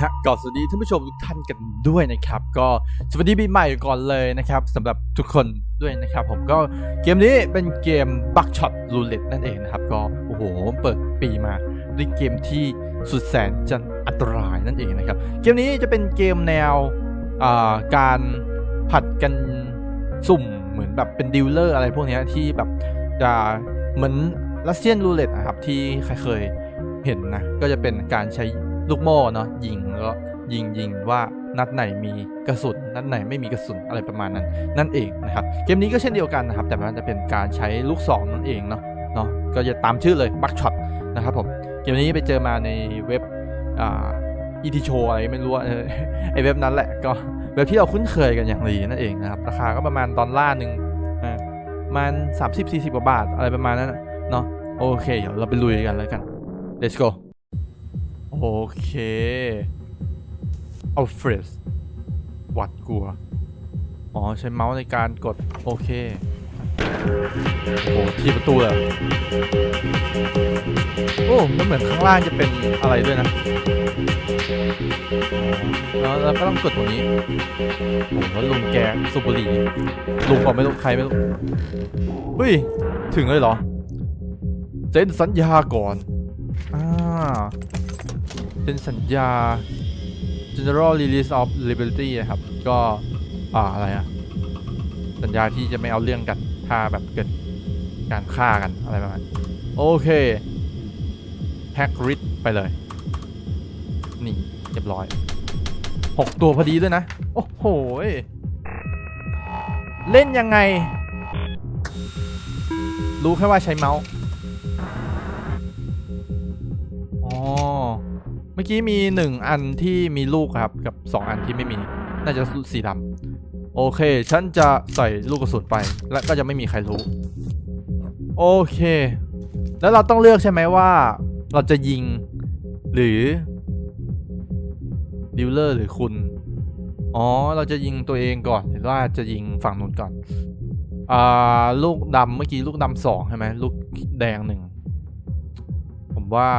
ฮะก่อนสวัสดีท่านผู้ชมทุกท่านกันด้วยนะครับ ก็สวัสดีปีใหม่ก่อนเลยนะครับสำหรับทุกคนด้วยนะครับ ผมก็เกมนี้เป็นเกม Bug Shot Roulette นั่นเองนะครับ ก็โอ้โหเปิดปีมาด้วยเกมที่สุดแสนจะอันตรายนั่นเองนะครับ เกมนี้จะเป็นเกมแนวการผัดกันสุ่มเหมือนแบบเป็นดิลเลอร์อะไรพวกนี้ที่แบบจะเหมือนรัสเซียนรูเล็ตอะครับที่ใครเคยเห็นนะก็จะเป็นการใช้ลูกโม่เนาะยิง แล้วก็ยิงยิงว่านัดไหนมีกระสุนนัดไหนไม่มีกระสุนอะไรประมาณนั้น นั่นเองนะครับเกมนี้ก็เช่นเดียวกันนะครับ แต่มันจะเป็นการใช้ลูกศรนั่นเองเนาะเนาะก็จะตามชื่อเลยบักช็อตนะครับผมเกมนี้ไปเจอมาในเว็บอ่าอีทีโชอะไรไม่รู้ไอเว็บนั้นแหละก็เว็บที่เราคุ้นเคยกันอย่างดีนั่นเองนะครับราคาก็ประมาณดอลลาร์หนึ่งมาณสามสิบสี่สิบกว่าบาทอะไรประมาณนั้นเนาะโอเคเดี๋ยวเราไปลุยกันแล้วกัน let's go โอเค เอาเฟรชหวัดกลัว อ๋อ ใช้เมาส์ในการกด โอเค โอ้โหที่ประตูเลยโอ้ มันเหมือนข้างล่างจะเป็นอะไรด้วยนะ แล้วเราก็ต้องกดตรงนี้โอ้โหแล้วลุงแกสุบุรีลุงบอกไม่รู้ใครไม่รู้เฮ้ย ถึงเลยเหรอ เซ็นสัญญาก่อน อ่าเป็นสัญญา general release of liberty อะครับ ก็อ่าอะไรอะสัญญาที่จะไม่เอาเรื่องกันถ้าแบบเกิดการฆ่ากันอะไรประมาณนั้นโอเคแพ็กริดไปเลย นี่เรียบร้อยหกตัวพอดีด้วยนะ โอ้โห เล่นยังไง รู้แค่ว่าใช้เมาส์ มื่อกี้มีหนึ่งอันที่มีลูกครับ กับสองอันที่ไม่มี น่าจะสีดำโอเค ฉันจะใส่ลูกกระสุนไป และก็จะไม่มีใครรู้ โอเค แล้วเราต้องเลือกใช่ไหมว่า เราจะยิง หรือดิวเลอร์หรือคุณ อ๋อ เราจะยิงตัวเองก่อน หรือว่าจะยิงฝั่งนู้นก่อน อ่า ลูกดำเมื่อกี้ลูกดำสองใช่ไหมลูกแดงหนึ่ง ผมว่า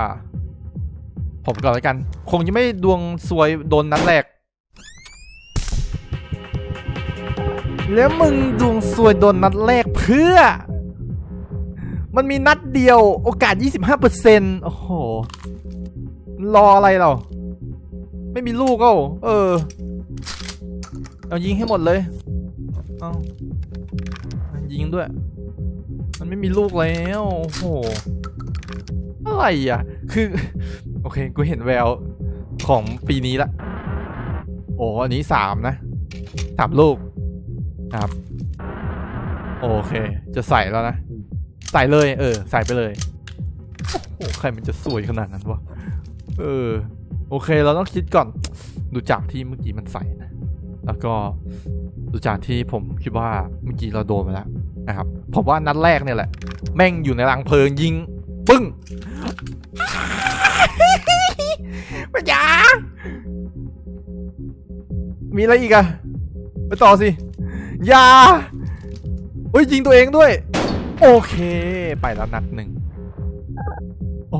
ผมก่อนแล้วกัน คงจะไม่ดวงซวยโดนนัดแรก แล้วมึงดวงซวยโดนนัดแรกเพื่อ มันมีนัดเดียวโอกาส 25%โอ้โห รออะไรเรา ไม่มีลูกเอ้าเออ เอายิงให้หมดเลย เอายิงด้วย มันไม่มีลูกแล้ว โอ้โห อะไรอะ คือ โอเค กูเห็นแววของปีนี้ละ โอ้ อันนี้สามนะสามลูกครับ โอเค จะใส่แล้วนะ ใส่เลย เออ ใส่ไปเลย โอ้ใครมันจะสวยขนาดนั้นวะ เออ โอเค เราต้องคิดก่อน ดูจากที่เมื่อกี้มันใส่นะ แล้วก็ดูจากที่ผมคิดว่าเมื่อกี้เราโดนไปแล้วนะครับ ผมว่านัดแรกเนี่ยแหละ แม่งอยู่ในรังเพลิงยิง ปึ้ง มีอะไรอีกอะไปต่อสิอยาเฮ้ยยิงตัวเองด้วย โอเค ไปแล้วนัดหนึ่งโอ้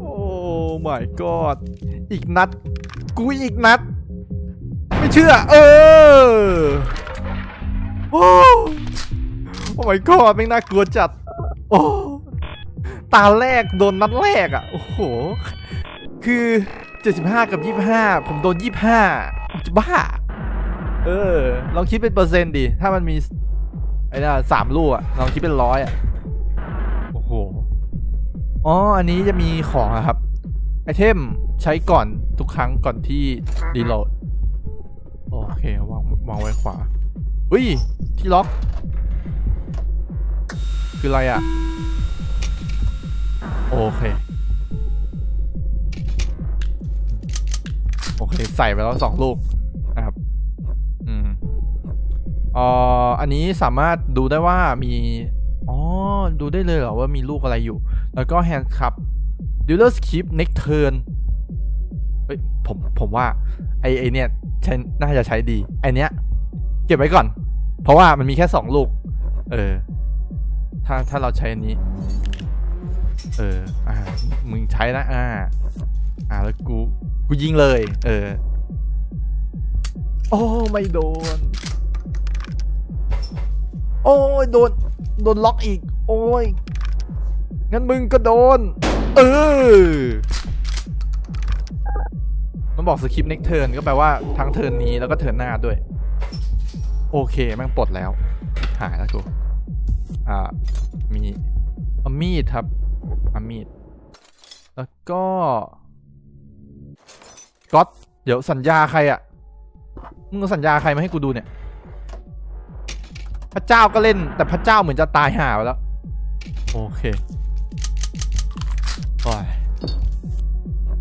โอ้ my god อีกนัด กูอีกนัด ไม่เชื่อ เออ โอ้โอ้ my god แม่น่ากลัวจัด โอ้ ตาแรกโดนนัดแรกอะ โอ้โห คือ 75 กับ 25 ผมโดน 25จะบ้า เออ ลองคิดเป็นเปอร์เซ็นต์ดิ ถ้ามันมี ไอ้น่ะสามลูกอะลองคิดเป็นร้อยอะโอ้โห อ๋อ อันนี้จะมีของอะครับ ไอเทมใช้ก่อนทุกครั้งก่อนที่รีโหลด โอเควางวางไว้ขวาอุ้ย ที่ล็อก คืออะไรอะโอเค ใส่ไปแล้วสองลูกนะครับอืมอ่ออันนี้สามารถดูได้ว่ามีอ๋อดูได้เลยเหรอว่ามีลูกอะไรอยู่ แล้วก็ hand cup dealer's keep next turn เฮ้ยผมผมว่าไอไอเนี่ยใช้น่าจะใช้ดีไอเนี้ยเก็บไว้ก่อน เพราะว่ามันมีแค่สองลูก เออ ถ้าถ้าเราใช้อันนี้ เออ อ่า มึงใช้นะ อ่า อ่าแล้วกู กูยิงเลย เออ โอ้ไม่โดน โอ้ยโดน โดนล็อกอีก โอ้ย งั้นมึงก็โดน เออ มันบอกสคริปต์ next turn ก็แปลว่าทั้งเทิร์นนี้แล้วก็เทิร์นหน้าด้วย โอเคแม่งปลดแล้ว หายแล้วกู อ่า มีอามีดครับอามีด แล้วก็ ก๊อตเดี๋ยวสัญญาใครอะมึงเอาสัญญาใครมาให้กูดูเนี่ย พระเจ้าก็เล่น แต่พระเจ้าเหมือนจะตายห่าไปแล้ว โอเคโอ้ย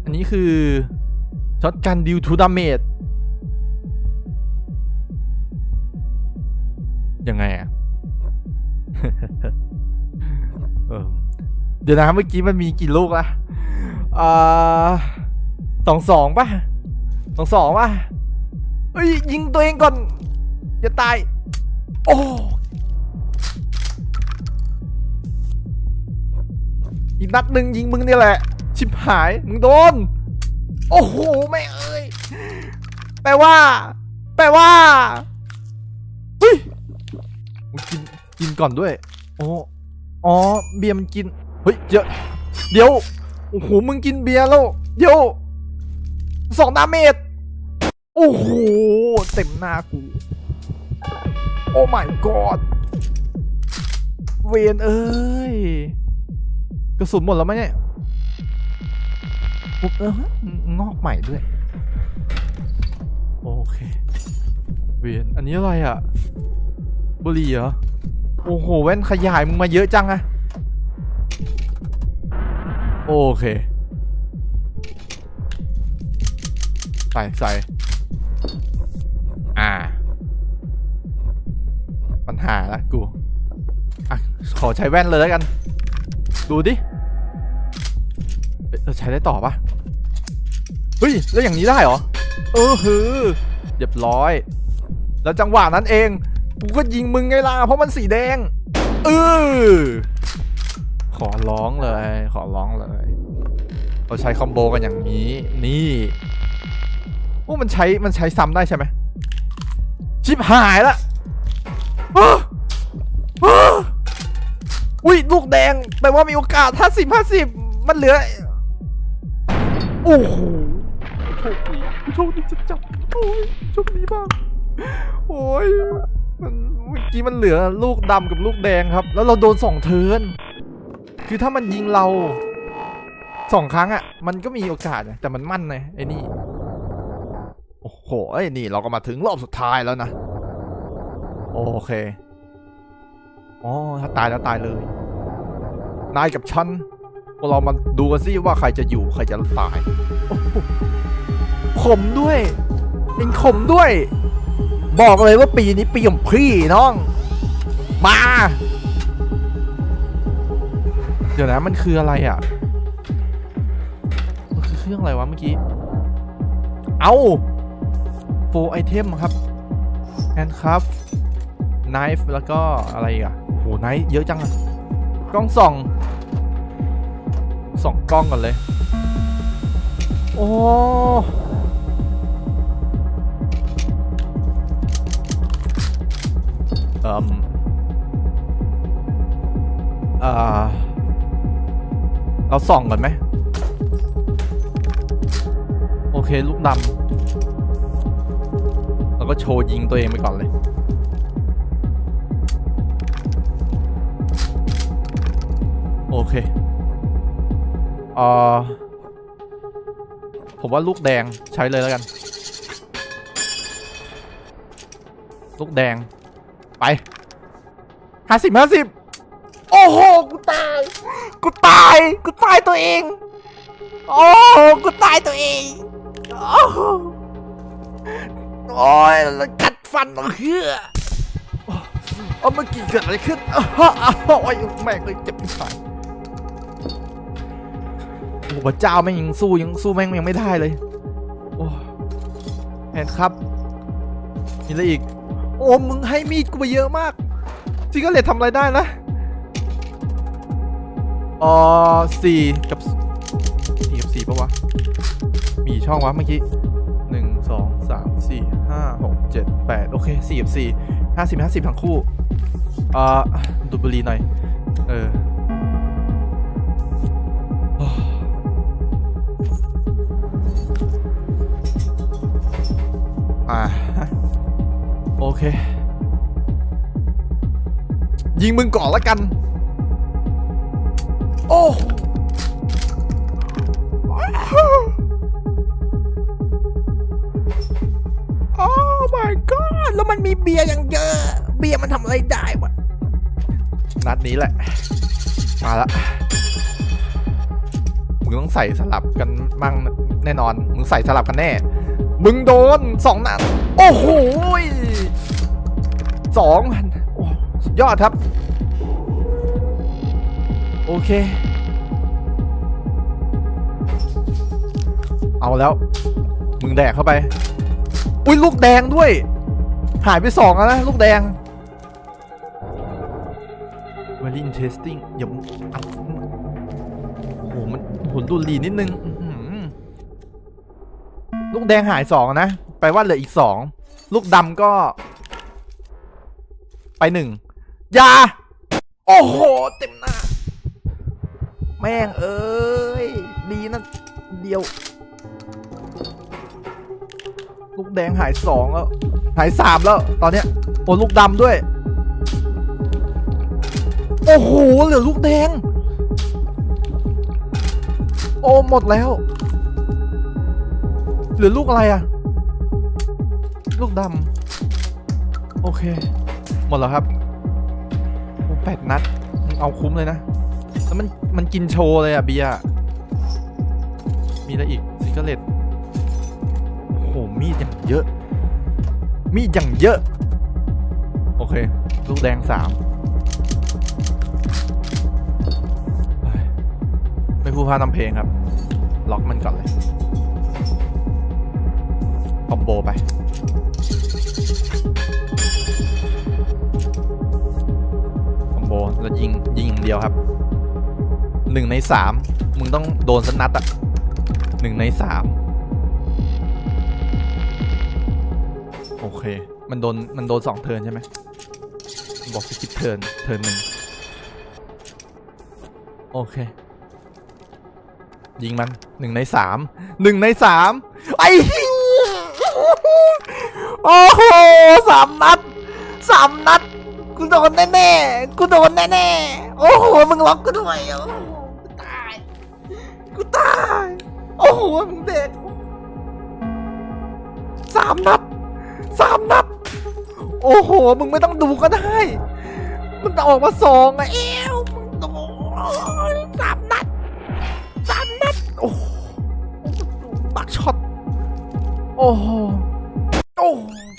อันนี้คือช็อตกันดิวทูดาเมจยังไงอะเออเดี๋ยวนะเมื่อกี้มันมีกี่ลูกละอ่า สองสองป่ะสองสองป่ะเอ้ยยิงตัวเองก่อนอย่าตาย โอ้อีกนัดหนึ่งยิงมึงนี่แหละ ชิบหายมึงโดน โอ้โหไม่เอ้ยแปลว่า แปลว่าเฮ้ยกินกินก่อนด้วย โอ้อ๋อเบียร์มันกินเฮ้ยเดี๋ยวเดี๋ยวโอ้โหมึงกินเบียร์แล้วเดี๋ยว สองดาเมจโอ้โห เต็มหน้ากู โอ้ my god เวนเอ้ย กระสุนหมดแล้วไหมเนี่ยปุ๊บเอองอกใหม่ด้วย โอเค เวนอันนี้อะไรอะ บุหรี่เหรอ โอ้โห แว่นขยายมึงมาเยอะจังอะโอเค ใส่ใส่อ่า ปัญหาละกู อะ ขอใช้แว่นเลยแล้วกัน ดูดิเอ๊ะเราใช้ได้ต่อปะเฮ้ย แล้วอย่างนี้ได้เหรอ เออฮือเรียบร้อย แล้วจังหวะนั้นเอง กูก็ยิงมึงไงล่ะ เพราะมันสีแดง เออขอร้องเลย ขอร้องเลย เราใช้คอมโบกันอย่างนี้ นี่ โอ้มันใช้มันใช้ซ้ำได้ใช่ไหมชิบหายละอ้าอ้าอุ้ยลูกแดงแปลว่ามีโอกาสห้าสิบห้าสิบมันเหลือ โอ้โหโชคดีโชคดีจะจับโอ้ยโชคดีมากโอ้ยมันเมื่อกี้มันเหลือลูกดำกับลูกแดงครับ แล้วเราโดนสองเทิร์นคือถ้ามันยิงเราสองครั้งอะ่ะ มันก็มีโอกาสนะแต่มันมั่นไงไอ้นี่ โอ้โหนี่เราก็มาถึงรอบสุดท้ายแล้วนะ โอเค อ๋อ ถ้าตายแล้วตายเลย นายกับฉันพวกเรามาดูกันสิว่าใครจะอยู่ใครจะตายขมด้วยเองขมด้วย บอกเลยว่าปีนี้ปีของพี่น้อง มา เดี๋ยวนะมันคืออะไรอะ มันคือเครื่องอะไรวะเมื่อกี้ เอา โฟไอเทมครับแอนครับไนฟ์แล้วก็อะไรอะโหไนฟ์เยอะจังอะกล้องส่องส่องกล้องก่อนเลย โอ้เอ่มอ่าเราส่องก่อนไหม โอเค ลูกดำ แล้วก็โชว์ยิงตัวเองไปก่อนเลย โอเคเออผมว่าลูกแดงใช้เลยแล้วกัน ลูกแดง ไปห้าสิบห้าสิบโอ้โห กูตาย กูตาย กูตายตัวเอง โอ้โห กูตายตัวเอง โอ้ โอ้ยแล้วกัดฟันเฮือโอ้เมื่อกี้เกิดอะไรขึ้นอ้าวโอ้ยแม่งเลยเจ็บที่ขาโอ้พระเจ้าแม่งยังสู้ยังสู้แม่งยังไม่ได้เลยโอ้แอนครับมีอะไรอีก โอ้มึงให้มีดกูไปเยอะมากจิงก็เลยทำอะไรได้นะอ๋อสี่กับสี่กับสี่ปะวะ มีช่องวะเมื่อกี้ สามสี่ห้าหกเจ็ดแปดโอเคสี่กับสี่ห้าสิบห้าสิบทั้งคู่เอ่อดูดบุหรี่หน่อย เออโอ้อ่าโอเค ยิงมึงก่อนละกัน โอ้ แล้วมันมีเบียร์อย่างเยอะ เบียร์มันทำอะไรได้วะนัดนี้แหละ มาละมึงต้องใส่สลับกันมั่งแน่นอน มึงใส่สลับกันแน่ มึงโดนสองนัด โอ้โหสองสุดยอดครับ โอเค เอาแล้ว มึงแดกเข้าไป อุ้ยลูกแดงด้วย หายไปสองแล้วนะ ลูกแดง very interesting อย่าโอ้โห มันหุนดุลีนิดนึง ลูกแดงหายสองนะแปลว่าเหลืออีกสอง ลูกดำก็ ไปหนึ่งยา โอ้โห เต็มหน้า แม่งเอ้ย ดีนะ เดียว ลูกแดงหายสองแล้ว หายสามแล้ว ตอนเนี้ยโอ้ลูกดำด้วย โอ้โห เหลือลูกแดง โอ้ หมดแล้ว เหลือลูกอะไรอะลูกดำโอเค หมดแล้วครับโอ้แปดนัด เอาคุ้มเลยนะ แล้วมัน มันกินโชว์เลยอะเบียร์มีอะไรอีกซิกเกอร์เลต มีดอย่างเยอะ มีดอย่างเยอะ โอเค ลูกแดงสามไม่พูดพาทำเพลงครับ ล็อกมันก่อนเลยคอมโบไปคอมโบแล้วยิง ยิงอย่างเดียวครับหนึ่งในสามมึงต้องโดนสนัดอะหนึ่งในสาม โอเค มันโดน มันโดนสองเทินใช่ไหม บอกสกิปเทินเทินหนึ่งโอเค ยิงมันหนึ่งในสามหนึ่งในสามไอ้โอ้โหสามนัดสามนัด กูโดนแน่ๆกูโดนแน่ๆโอ้โห มึงล็อกกูด้วยโอ้โหกูตาย กูตาย โอ้โห มึงเด็กสามนัด สามนัด โอ้โห มึงไม่ต้องดูก็ได้ มันจะออกมาสองอะเอวมึงโดนสามนัดสามนัด โอ้บักช็อต โอ้โห โอ้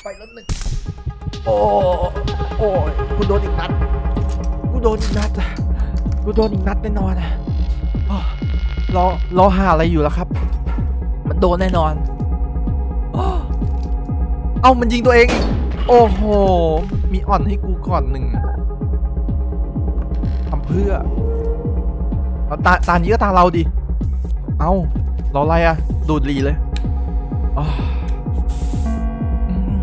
ไปแล้วหนึ่งโอ้โอ้ยกูโดนอีกนัด กูโดนอีกนัดอะกูโดนอีกนัดแน่นอนอะรอรอหาอะไรอยู่แล้วครับ มันโดนแน่นอน เอามันยิงตัวเองอีกโอ้โห มีอ่อนให้กูก่อนหนึ่งทำเพื่อเอาตาตานี้ก็ตาเราดิ เอาเราอะไรอะดูดรีเลยอ้าวอืม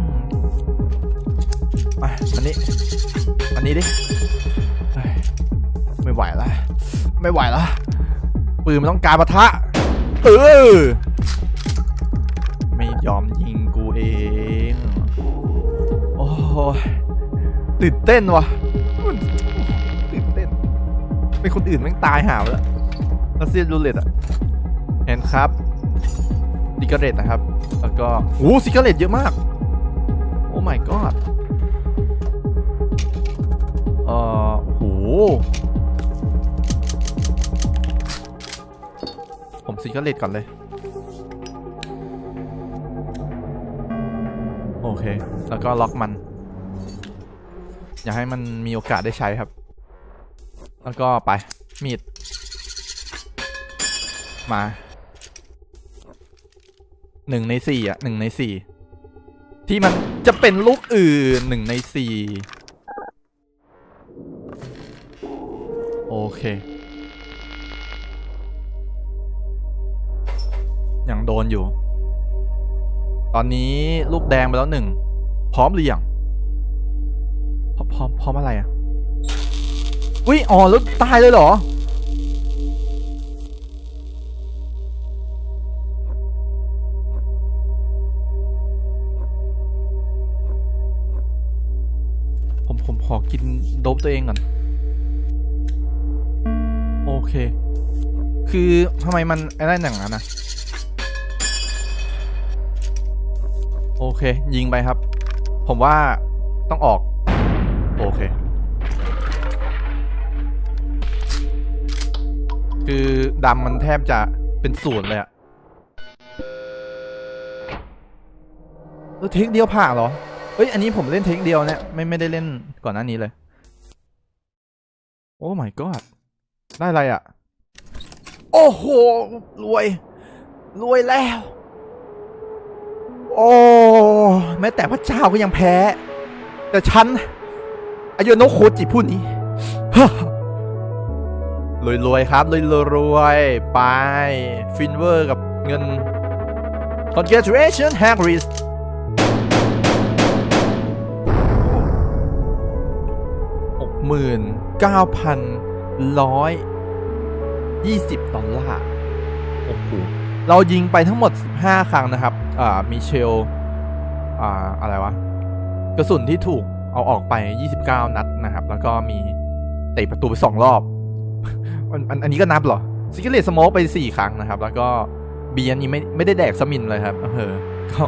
มาอันนี้ อันนี้ดิ ไม่ไหวละ ไม่ไหวละปืนมันต้องการปะทะ เออ โอ้ยตื่นเต้นว่ะตื่นเต้น เป็นคนอื่นแม่งตายหาไปแล้วรัสเซียรูเล็ตอะเห็นครับซิกเรตนะครับ แล้วก็โอ้ซิกเกอร์เลตเยอะมาก โอ้ my god เอ่อโหผมซิกเรตก่อนเลย โอเค แล้วก็ล็อกมัน อยากให้มันมีโอกาสได้ใช้ครับ แล้วก็ไปมีด มาหนึ่งในสี่อะหนึ่งในสี่ที่มันจะเป็นลูกอื่นหนึ่งในสี่โอเคยังโดนอยู่ ตอนนี้ลูกแดงไปแล้วหนึ่ง พร้อมหรือยัง ร้อมพร้อมอะไรอะอุ้ยอ๋อแล้วตายเลยเหรอ ผมผมขอกินโดบตัวเองก่อน โอเค คือทำไมมันไอ้นั่นอย่างนั้นนะโอเค ยิงไปครับ ผมว่าต้องออก โอเค คือดำมันแทบจะเป็นศูนย์เลยอะเออเทคเดียวผ่าเหรอเฮ้ย อันนี้ผมเล่นเทคเดียวเนี่ย ไม่ไม่ได้เล่นก่อนหน้านี้เลย โอ้ my god ได้อะไรอะ่ะโอ้โห รวย รวยแล้ว โอ้ แม้แต่พระเจ้าก็ยังแพ้ แต่ฉัน อายุโนโคจิผู้นี้รวยรวยๆครับรวยรวยๆไปฟินเวอร์กับเงิน congratulations Harris หกหมื่นเก้าพันร้อยยี่สิบดอลลาร์โอ้โหเรายิงไปทั้งหมด 15 ครั้งนะครับ อ่ามีเชล อ่า อะไรวะ กระสุนที่ถูก เอาออกไป 29 นัดนะครับ แล้วก็มีเตะประตูไป2รอบอันอันอันนี้ก็นับเหรอซิกเลตสโมกไป 4 ครั้งนะครับ แล้วก็บีอันนี้ไม่ไม่ได้แดกสมินเลยครับเออก็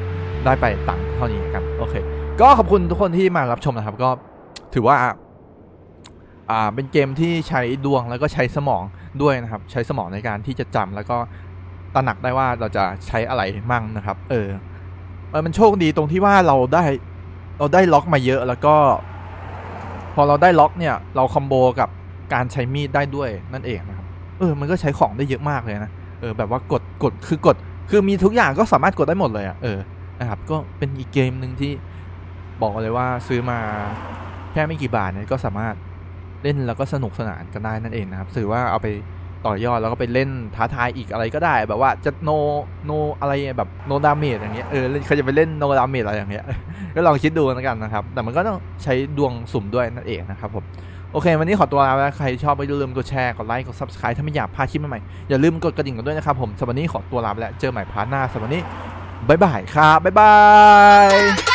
ได้ไปตังค์เท่านี้กันโอเค ก็ขอบคุณทุกคนที่มารับชมนะครับ ก็ถือว่า อ่าเป็นเกมที่ใช้ดวงแล้วก็ใช้สมองด้วยนะครับ ใช้สมองในการที่จะจำแล้วก็ตระหนักได้ว่าเราจะใช้อะไรมั่งนะครับ เออมันโชคดีตรงที่ว่าเราได้ เราได้ล็อกมาเยอะแล้วก็ พอเราได้ล็อกเนี่ย เราคอมโบกับการใช้มีดได้ด้วยนั่นเองนะครับเออมันก็ใช้ของได้เยอะมากเลยนะเออแบบว่ากดกดคือกด คือมีทุกอย่างก็สามารถกดได้หมดเลยอะ่ะเออนะครับก็เป็นอีกเกมหนึ่งที่บอกเลยว่าซื้อมาแค่ไม่กี่บาทเนี่ยก็สามารถเล่นแล้วก็สนุกสนานกันได้นั่นเองนะครับถือว่าเอาไป ต่อยอดแล้วก็ไปเล่นท้าทายอีกอะไรก็ได้ แบบว่าจะโนโนอะไรแบบโนดาเมจอย่างเงี้ยเออเขาจะไปเล่นโนดาเมจอะไรอย่างเงี้ยก็ลองคิดดูแล้วกันนะครับ แต่มันก็ต้องใช้ดวงสุ่มด้วยนั่นเองนะครับผมโอเค วันนี้ขอตัวลาแล้วใครชอบก็อย่าลืมกดแชร์ กดไลค์ กด subscribe ถ้าไม่อยากพลาดคลิปใหม่ๆอย่าลืมกดกระดิ่งกันด้วยนะครับผมสำหรับวันนี้ขอตัวลาไปแล้วเจอใหม่พาร์ทหน้าสำหรับวันนี้บ๊ายบายครับบ๊ายบาย